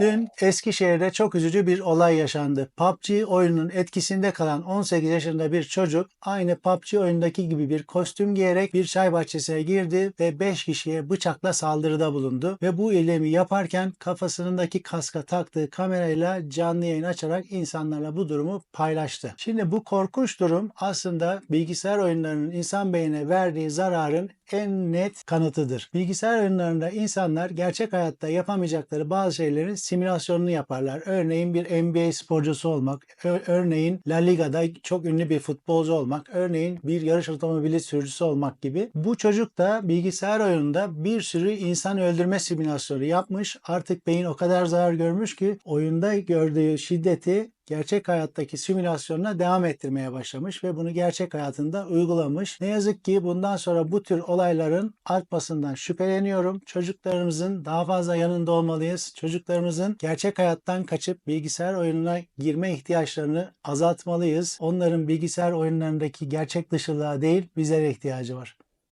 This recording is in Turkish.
Dün Eskişehir'de çok üzücü bir olay yaşandı. PUBG oyunun etkisinde kalan 18 yaşında bir çocuk aynı PUBG oyundaki gibi bir kostüm giyerek bir çay bahçesine girdi ve 5 kişiye bıçakla saldırıda bulundu. Ve bu eylemi yaparken kafasındaki kaska taktığı kamerayla canlı yayın açarak insanlarla bu durumu paylaştı. Şimdi bu korkunç durum aslında bilgisayar oyunlarının insan beynine verdiği zararın en net kanıtıdır. Bilgisayar oyunlarında insanlar gerçek hayatta yapamayacakları bazı şeylerin simülasyonunu yaparlar. Örneğin bir NBA sporcusu olmak, örneğin La Liga'da çok ünlü bir futbolcu olmak, örneğin bir yarış otomobili sürücüsü olmak gibi. Bu çocuk da bilgisayar oyununda bir sürü insan öldürme simülasyonu yapmış. Artık beyin o kadar zarar görmüş ki oyunda gördüğü şiddeti gerçek hayattaki simülasyonuna devam ettirmeye başlamış ve bunu gerçek hayatında uygulamış. Ne yazık ki bundan sonra bu tür olayların artmasından şüpheleniyorum. Çocuklarımızın daha fazla yanında olmalıyız. Çocuklarımızın gerçek hayattan kaçıp bilgisayar oyununa girme ihtiyaçlarını azaltmalıyız. Onların bilgisayar oyunlarındaki gerçek dışılığa değil bizlere ihtiyacı var.